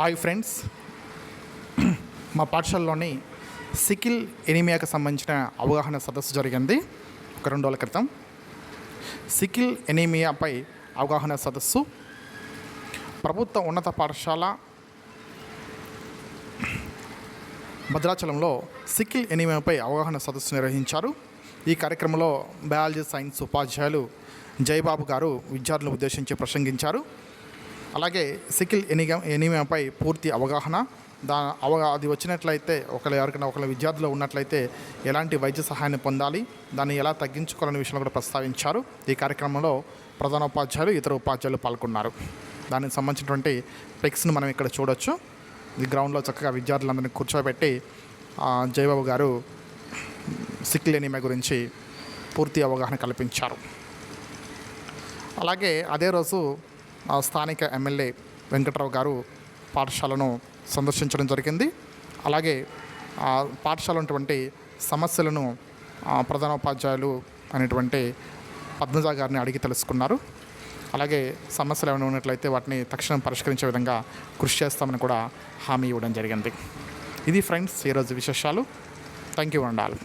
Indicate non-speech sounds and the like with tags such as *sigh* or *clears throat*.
Hi friends *clears throat* మా పాఠశాలలోని sickle ఎనీమియాకు సంబంధించిన అవగాహన సదస్సు జరిగింది. ఒక రెండు రోజుల క్రితం. సికిల్ ఎనీమియాపై అవగాహన సదస్సు. ప్రభుత్వ ఉన్నత పాఠశాల భద్రాచలంలో సికిల్ ఎనీమియాపై అవగాహన సదస్సు నిర్వహించారు. ఈ కార్యక్రమంలో బయాలజీ సైన్స్ ఉపాధ్యాయులు జయబాబు గారు విద్యార్థులను ఉద్దేశించి ప్రసంగించారు. అలాగే సికిల్ ఎనిగా ఎనీమియాపై పూర్తి అవగాహన. దా అవగా అది వచ్చినట్లయితే ఒకళ్ళు ఎవరికైనా ఒకళ్ళ విద్యార్థులు ఉన్నట్లయితే ఎలాంటి వైద్య సహాయాన్ని పొందాలి దాన్ని ఎలా తగ్గించుకోవాలనే విషయంలో కూడా ప్రస్తావించారు. ఈ కార్యక్రమంలో ప్రధాన ఉపాధ్యాయులు ఇతర ఉపాధ్యాయులు పాల్గొన్నారు. దానికి సంబంధించినటువంటి పిక్స్ను మనం ఇక్కడ చూడొచ్చు. ఈ గ్రౌండ్లో చక్కగా విద్యార్థులందరినీ కూర్చోబెట్టి జయబాబు గారు సికిల్ ఎనీమియా గురించి పూర్తి అవగాహన కల్పించారు. అలాగే అదే రోజు స్థానిక ఎమ్మెల్యే వెంకట్రావు గారు పాఠశాలను సందర్శించడం జరిగింది. అలాగే ఆ పాఠశాల ఉన్నటువంటి సమస్యలను ప్రధానోపాధ్యాయులు అనేటువంటి పద్మజ గారిని అడిగి తెలుసుకున్నారు. అలాగే సమస్యలు ఏమైనా ఉన్నట్లయితే వాటిని తక్షణం పరిష్కరించే విధంగా కృషి చేస్తామని కూడా హామీ ఇవ్వడం జరిగింది. ఇది ఫ్రెండ్స్ ఈరోజు విశేషాలు. Thank you అండాలి